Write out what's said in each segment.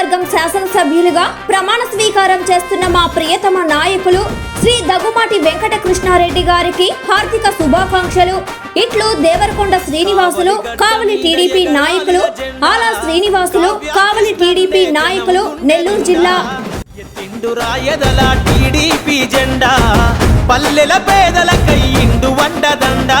నియోజకవర్గం శాసనసభ్యులుగా ప్రమాణ స్వీకారం చేస్తున్న మా ప్రియతమ నాయకులు శ్రీ దగ్గుమాటి వెంకట కృష్ణారెడ్డి గారికి హార్దిక శుభాకాంక్షలు. ఇట్లు దేవరకొండ శ్రీనివాసులు కావలి టీడీపీ నాయకులు ఆలా శ్రీనివాసులు కావలి టీడీపీ నాయకులు నెల్లూరు జిల్లా. టీడీపీ జెండా పల్లెల పేదల కయ్యిండు వండదండా.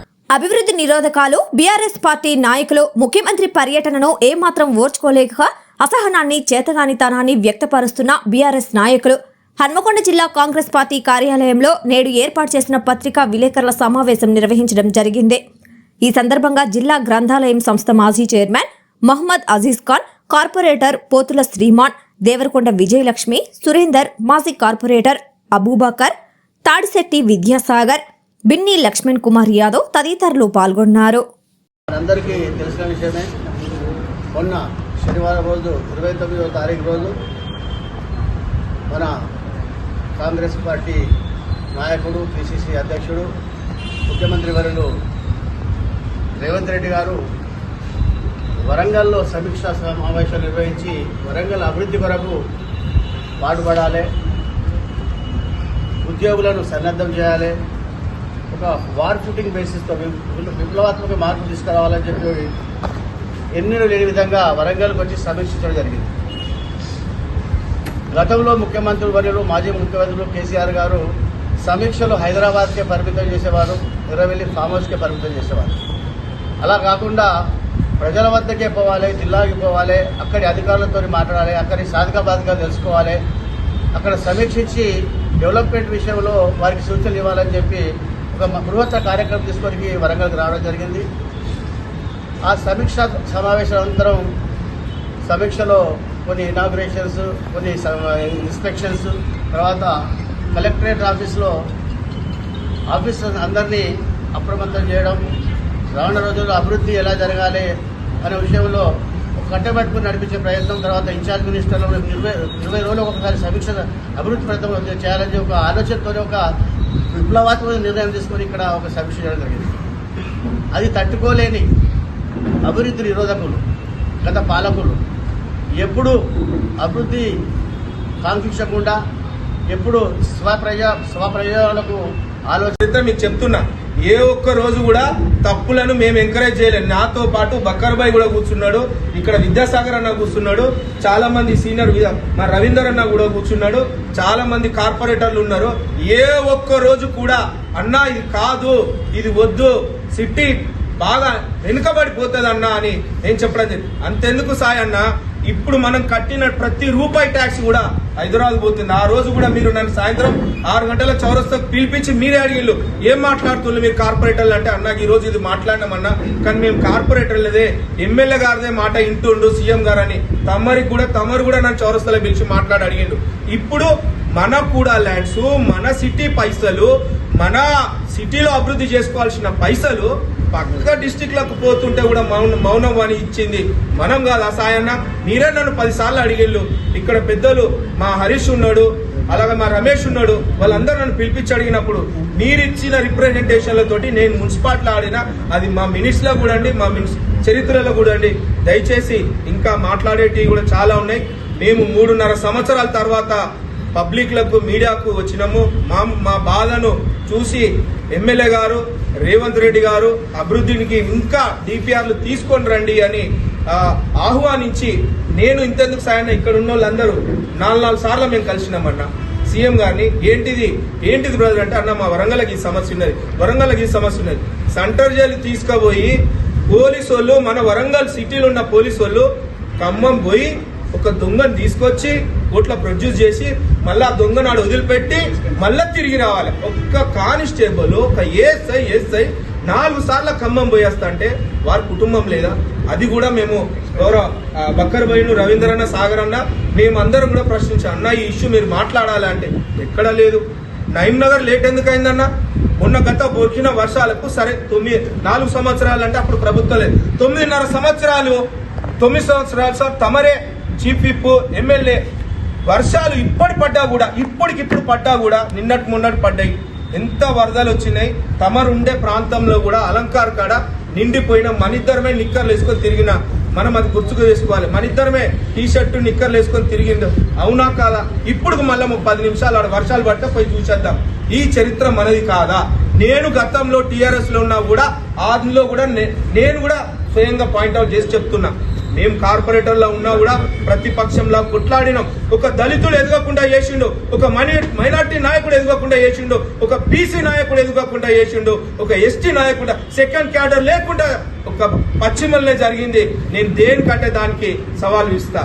అభివృద్ధి నిరోధకాలు బీఆర్ఎస్ పార్టీ నాయకులు ముఖ్యమంత్రి పర్యటనను ఏమాత్రం ఓర్చుకోలేక అసహనాన్ని చేతగానితనాన్ని వ్యక్తపరుస్తున్న బీఆర్ఎస్ నాయకులు. హన్మకొండ జిల్లా కాంగ్రెస్ పార్టీ కార్యాలయంలో నేడు ఏర్పాటు చేసిన పత్రికా విలేకరుల సమావేశం నిర్వహించడం జరిగింది. ఈ సందర్భంగా జిల్లా గ్రంథాలయం సంస్థ మాజీ చైర్మన్ మహమ్మద్ అజీజ్ ఖాన్ కార్పొరేటర్ పోతుల శ్రీమాన్ దేవరకొండ విజయలక్ష్మి సురేందర్ మాజీ కార్పొరేటర్ అబూబకర్ తాడిశెట్టి విద్యాసాగర్ బిన్ని లక్ష్మణ్ కుమార్ యాదవ్ తదితరులు పాల్గొన్నారు. మనందరికీ తెలిసిన విషయమే మొన్న శనివారం రోజు ఇరవై తొమ్మిదవ తారీఖు రోజు మన కాంగ్రెస్ పార్టీ నాయకుడు పిసిసి అధ్యక్షుడు ముఖ్యమంత్రి వర్యులు రేవంత్ రెడ్డి గారు వరంగల్లో సమీక్షా సమావేశం నిర్వహించి వరంగల్ అభివృద్ధి కొరకు పాటుపడాలి ఉద్యోగులను సన్నద్ధం చేయాలి ఒక వార్ ఫుటింగ్ బేసిస్తో విప్ల- విప్లవాత్మక మార్పు తీసుకురావాలని చెప్పి ఎన్నడూ లేని విధంగా వరంగల్కి వచ్చి సమీక్షించడం జరిగింది. గతంలో ముఖ్యమంత్రి వర్యులు మాజీ ముఖ్యమంత్రులు కేసీఆర్ గారు సమీక్షలు హైదరాబాద్కే పరిమితం చేసేవారు ఎర్రవెల్లి ఫామ్ హౌస్కే పరిమితం చేసేవారు. అలా కాకుండా ప్రజల వద్దకే పోవాలి జిల్లాకి పోవాలి అక్కడి అధికారులతో మాట్లాడాలి అక్కడి సాధక బాధగా తెలుసుకోవాలి అక్కడ సమీక్షించి డెవలప్మెంట్ విషయంలో వారికి సూచనలు ఇవ్వాలని చెప్పి ఒక బృహత్త కార్యక్రమం తీసుకొని వరంగల్కి రావడం జరిగింది. ఆ సమీక్ష సమావేశం అనంతరం సమీక్షలో కొన్ని ఇనాగ్రేషన్స్ కొన్ని ఇన్స్పెక్షన్స్ తర్వాత కలెక్టరేట్ ఆఫీస్లో ఆఫీసర్స్ అందరినీ అప్రమత్తం చేయడం రానున్న రోజుల్లో అభివృద్ధి ఎలా జరగాలి అనే విషయంలో ఒక కట్టబెట్టుకుని నడిపించే ప్రయత్నం తర్వాత ఇన్ఛార్జ్ మినిస్టర్లు ఇరవై ఇరవై రోజులు ఒకసారి సమీక్ష అభివృద్ధి ప్రయత్నం చేయాలని ఒక ఆలోచనతో ఒక విప్లవాత్మక నిర్ణయం తీసుకొని ఇక్కడ ఒక సమీక్ష చేయడం జరిగింది. అది తట్టుకోలేని అభివృద్ధి నిరోధకులు గత పాలకులు. ఎప్పుడు అభివృద్ధి కాంక్షించకుండా ఎప్పుడు స్వప్రజ స్వప్రయోజనాలకు ఆలోచన మీకు చెప్తున్నా. ఏ ఒక్క రోజు కూడా తప్పులను మేము ఎంకరేజ్ చేయలేము నాతో పాటు బక్కర్బాయ్ కూడా కూర్చున్నాడు ఇక్కడ విద్యాసాగర్ అన్న కూర్చున్నాడు చాలా మంది సీనియర్ మా రవీందర్ అన్న కూడా కూర్చున్నాడు చాలా మంది కార్పొరేటర్లు ఉన్నారు. ఏ ఒక్క రోజు కూడా అన్నా ఇది కాదు ఇది వద్దు సిటీ బాగా వెనుకబడిపోతుంది అన్న అని నేను చెప్పడం జరిగింది. అంతెందుకు సాయి అన్న ఇప్పుడు మనం కట్టిన ప్రతి రూపాయి ట్యాక్స్ కూడా హైదరాబాద్ పోతుంది. ఆ రోజు కూడా మీరు నన్ను సాయంత్రం ఆరు గంటల చౌరస్తాకు పిలిపించి మీరే అడిగిళ్ళు ఏం మాట్లాడుతున్నారు మీరు కార్పొరేటర్లు? అంటే అన్నా ఈ రోజు ఇది మాట్లాడినామన్నా కానీ మేము కార్పొరేటర్లదే. ఎమ్మెల్యే గారిదే మాట ఇంటుండు సీఎం గారు అని తమరికి కూడా తమరు కూడా నన్ను చౌరస్తాలో పిలిచి మాట్లాడి అడిగిండు. ఇప్పుడు మన కూడా ల్యాండ్స్ మన సిటీ పైసలు మన సిటీలో అభివృద్ధి చేసుకోవాల్సిన పైసలు పక్క డిస్టిక్లకు పోతుంటే కూడా మౌన మౌనం అని ఇచ్చింది. మనం కాదు అసాయన్న మీరే నన్ను పది సార్లు అడిగిళ్ళు. ఇక్కడ పెద్దలు మా హరీష్ ఉన్నాడు అలాగే మా రమేష్ ఉన్నాడు. వాళ్ళందరూ నన్ను పిలిపించి అడిగినప్పుడు మీరు ఇచ్చిన రిప్రజెంటేషన్లతోటి నేను మున్సిపాలిటీ ఆడిన అది మా మినిస్ట్లో కూడా అండి మా మినిస్ చరిత్రలో కూడా అండి. దయచేసి ఇంకా మాట్లాడేటివి కూడా చాలా ఉన్నాయి. మేము మూడున్నర సంవత్సరాల తర్వాత పబ్లిక్లకు మీడియాకు వచ్చినాము. మా మా బాధను చూసి ఎమ్మెల్యే గారు రేవంత్ రెడ్డి గారు అభివృద్ధికి ఇంకా డిపిఆర్లు తీసుకొని రండి అని ఆహ్వానించి నేను ఇంతెందుకు సాయన ఇక్కడ ఉన్న వాళ్ళందరూ నాలుగు నాలుగు సార్లు మేము కలిసినామన్న. సీఎం గారిని ఏంటిది? ఏంటిది బ్రదర్? అంటే అన్న మా వరంగల్కి ఈ సమస్య ఉన్నది. వరంగల్కి ఈ సమస్య ఉన్నది. సెంటర్ జైలు తీసుకుపోయి పోలీసు వాళ్ళు మన వరంగల్ సిటీలో ఉన్న పోలీసు వాళ్ళు ఖమ్మం పోయి ఒక దొంగను తీసుకొచ్చి కోట్ల ప్రొడ్యూస్ చేసి మళ్ళీ ఆ దొంగ నాడు వదిలిపెట్టి మళ్ళీ తిరిగి రావాలి. ఒక్క కానిస్టేబుల్ ఒక ఏఎస్ఐ ఎస్ఐ నాలుగు సార్లు ఖమ్మం పోయేస్తా అంటే వారి కుటుంబం లేదా? అది కూడా మేము గౌరవ బక్కర్ బక్కర్ రవీంద్ర రవీంద్రన్న సాగర్ అన్న మేమందరం కూడా ప్రశ్నించాం. అన్న ఈ ఇష్యూ మీరు మాట్లాడాలి? అంటే ఎక్కడ లేదు. నయం నగర్ లేట్ ఎందుకు అయిందన్న? మొన్న గత బొరికిన వర్షాలకు సరే తొమ్మిది నాలుగు సంవత్సరాలు అంటే అప్పుడు ప్రభుత్వం లేదు. తొమ్మిదిన్నర సంవత్సరాలు తొమ్మిది సంవత్సరాలు సార్ తమరే చీఫ్ విప్ ఎమ్మెల్యే వర్షాలు ఇప్పటి పడ్డా కూడా ఇప్పటికిప్పుడు పడ్డా కూడా నిన్నటి మొన్నటి పడ్డాయి. ఎంత వరదలు వచ్చినాయి తమరుండే ప్రాంతంలో కూడా అలంకార్ కాడ నిండిపోయిన మనిద్దరమే నిక్కర్లు వేసుకొని తిరిగిన మనం అది గుర్తుకు చేసుకోవాలి. మనిద్దరమే టీ షర్టు నిక్కర్లు వేసుకొని తిరిగింది అవునా కాదా? ఇప్పుడు మళ్ళీ పది నిమిషాలు ఆడ వర్షాలు పడితే పోయి చూసేద్దాం. ఈ చరిత్ర మనది కాదా? నేను గతంలో టీఆర్ఎస్లో ఉన్నా కూడా ఆదిలో కూడా నే- నేను కూడా స్వయంగా పాయింట్అవుట్ చేసి చెప్తున్నా. మేము కార్పొరేటర్లో ఉన్నా కూడా ప్రతిపక్షంలో కొట్లాడినాం. ఒక దళితుడు ఎదగకుండా చేసిండు ఒక మని మైనార్టీ నాయకుడు ఎదగకుండా చేసిండు ఒక బీసీ నాయకుడు ఎదగకుండా చేసిండు ఒక ఎస్టీ నాయకుడు సెకండ్ క్యాడర్ లేకుండా ఒక పశ్చిమలనే జరిగింది. నేను దేనికంటే దానికి సవాల్ ఇస్తా?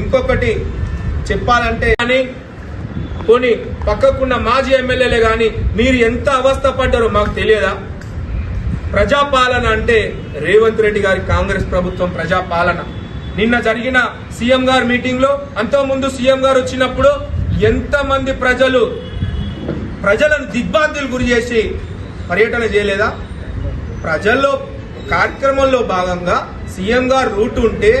ఇంకొకటి చెప్పాలంటే కానీ పోనీ పక్కకున్న మాజీ ఎమ్మెల్యేలే కానీ మీరు ఎంత అవస్థ పడ్డారో మాకు తెలియదా? ప్రజాపాలన అంటే రేవంత్ రెడ్డి గారి కాంగ్రెస్ ప్రభుత్వం ప్రజాపాలన. నిన్న జరిగిన సీఎం గారి మీటింగ్లో అంతకుముందు సీఎం గారు వచ్చినప్పుడు ఎంతమంది ప్రజలు ప్రజలను దిగ్బాంతులు గురి చేసి పర్యటన చేయలేదా? ప్రజల్లో కార్యక్రమంలో భాగంగా సీఎం గారు రూట్ ఉంటే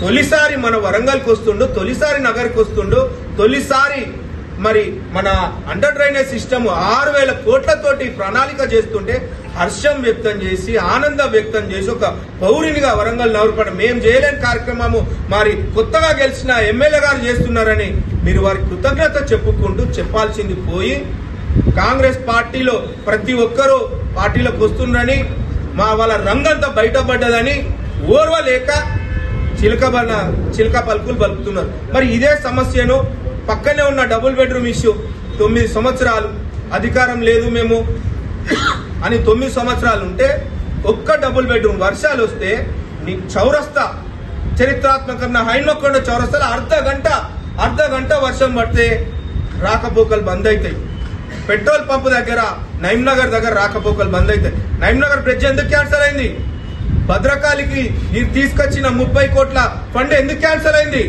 తొలిసారి మన వరంగల్కి వస్తుండు తొలిసారి నగర్కి వస్తుండు తొలిసారి మరి మన అండర్ డ్రైనేజ్ సిస్టమ్ ఆరు వేల కోట్లతోటి ప్రణాళిక చేస్తుంటే హర్షం వ్యక్తం చేసి ఆనందం వ్యక్తం చేసి ఒక పౌరునిగా వరంగల్ నవరపడం. మేము చేయలేని కార్యక్రమము. మరి కొత్తగా గెలిచిన ఎమ్మెల్యే గారు చేస్తున్నారని మీరు వారి కృతజ్ఞత చెప్పుకుంటూ చెప్పాల్సింది పోయి కాంగ్రెస్ పార్టీలో ప్రతి ఒక్కరూ పార్టీలోకి వస్తున్నారని మా వాళ్ళ రంగంతా బయటపడ్డదని ఓర్వలేక చిలకబన చిలక పలుకులు పలుకుతున్నారు. మరి ఇదే సమస్యను పక్కనే ఉన్న డబుల్ బెడ్రూమ్ ఇష్యూ. తొమ్మిది సంవత్సరాలు అధికారం లేదు మేము. అని తొమ్మిది సంవత్సరాలు ఉంటే ఒక్క డబుల్ బెడ్రూమ్ వర్షాలు వస్తే నీ చౌరస్తా చరిత్రాత్మకంగా హైన్మకొండ చౌరస్తాలో అర్ధ గంట అర్ధ గంట వర్షం పడితే రాకపోకలు బంద్ అవుతాయి పెట్రోల్ పంప్ దగ్గర నైమ్నగర్ దగ్గర రాకపోకలు బంద్ అవుతాయి నైమ్నగర్ బ్రిడ్జ్ ఎందుకు క్యాన్సల్ అయింది? భద్రకాళికి మీరు తీసుకొచ్చిన ముప్పై కోట్ల ఫండ్ ఎందుకు క్యాన్సల్ అయింది?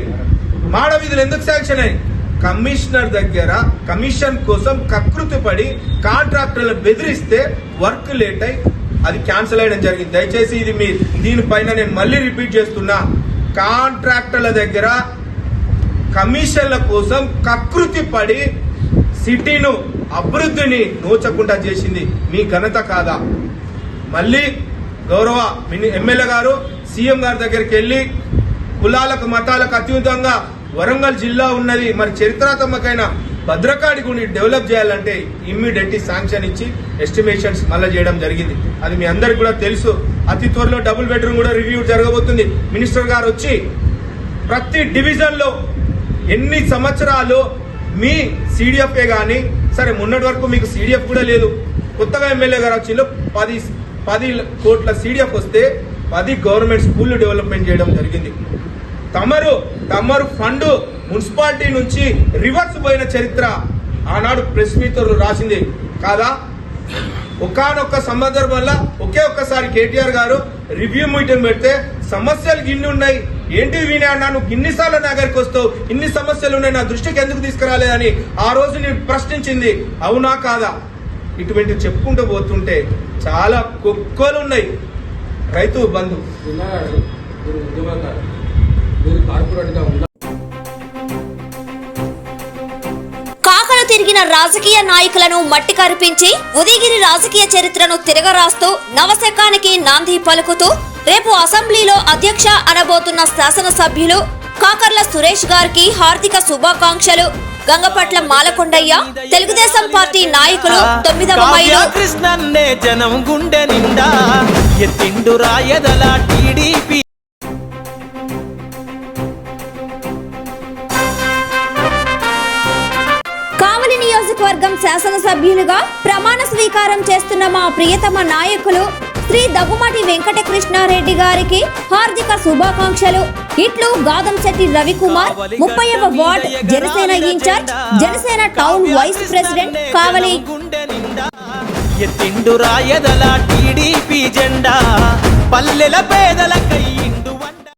మాడ వీధులు ఎందుకు శాంక్షన్ అయ్యి కమిషనర్ దగ్గర కమిషన్ కోసం కకృతి పడి కాంట్రాక్టర్లు బెదిరిస్తే వర్క్ లేట్ అయి అది క్యాన్సిల్ అయ్యడం జరిగింది. దయచేసి ఇది మీ దీనిపైన నేను మళ్ళీ రిపీట్ చేస్తున్నా. కాంట్రాక్టర్ల దగ్గర కమిషన్ల కోసం కకృతి పడి సిటీను అభివృద్ధిని నోచకుండా చేసింది మీ ఘనత కాదా? మళ్ళీ గౌరవ మిని- ఎమ్మెల్యే గారు సీఎం గారి దగ్గరికి వెళ్ళి కులాలకు మతాలకు అత్యుతంగా వరంగల్ జిల్లా ఉన్నది. మరి చరిత్రాత్మకమైన భద్రకాడి గుడి డెవలప్ చేయాలంటే ఇమ్మీడియట్ శాంక్షన్ ఇచ్చి ఎస్టిమేషన్స్ మళ్ళీ చేయడం జరిగింది. అది మీ అందరికి కూడా తెలుసు. అతి త్వరలో డబుల్ బెడ్రూమ్ కూడా రివ్యూ జరగబోతుంది. మినిస్టర్ గారు వచ్చి ప్రతి డివిజన్లో ఎన్ని సంవత్సరాలు మీ సిడిఎఫ్ఏ కానీ సరే మొన్నటి వరకు మీకు సిడిఎఫ్ కూడా లేదు. కొత్తగా ఎమ్మెల్యే గారు వచ్చిందో పది పది కోట్ల సిడిఎఫ్ వస్తే పది గవర్నమెంట్ స్కూల్ డెవలప్మెంట్ చేయడం జరిగింది. తమరు తమరు ఫండ్ మున్సిపాలిటీ నుంచి రివర్స్ పోయిన చరిత్ర ఆనాడు ప్రెస్ మీట్ రాసింది. కాదా? ఒకనొక్క సందర్భంలో ఒకే ఒక్కసారి కేటీఆర్ గారు రివ్యూ మీటింగ్ పెడితే సమస్యలు గిన్ని ఉన్నాయి. ఏంటి వినే అన్నా నువ్వు ఇన్నిసార్లు నా దగ్గరికి వస్తావు? ఇన్ని సమస్యలు ఉన్నాయి నా దృష్టికి ఎందుకు తీసుకురాలేదని ఆ రోజు నేను ప్రశ్నించింది. అవునా కాదా? ఇటువంటి చెప్పుకుంటూ పోతుంటే చాలా కుక్కలు ఉన్నాయి. రైతు బంధు. కార్పొరేట్గా ఉన్న కాకలు తిరిగిన రాజకీయ నాయకులను మట్టి కరిపించి ఉదయగిరి రాజకీయ చరిత్రను తిరగరాస్తూ నవశకానికి నాంది పలుకుతూ రేపు అసెంబ్లీలో అధ్యక్ష అనబోతున్న శాసనసభ్యులు కాకర్ల సురేష్ గారికి హార్దిక శుభాకాంక్షలు. గంగపట్ల మాలకొండయ్య తెలుగుదేశం పార్టీ నాయకులు తొమ్మిదవ మైలు. కృష్ణన్నే జనం గుండె నిండా ఎత్తిండు రాయదల టీడీపీ నియోజకవర్గం శాసనసభ్యులుగా ప్రమాణ స్వీకారం చేస్తున్న మా ప్రియతమ నాయకులు శ్రీ దగ్గుమాటి వెంకట కృష్ణారెడ్డి గారికి హార్దిక శుభాకాంక్షలు. ఇట్లు గాదంశెట్టి రవికుమార్ ముప్పైవ ward Janasena in-charge Janasena town vice president Kavali. ఎత్తిండు రాయదల టీడీపీ జెండా పల్లెల పేదల కయ్యిండు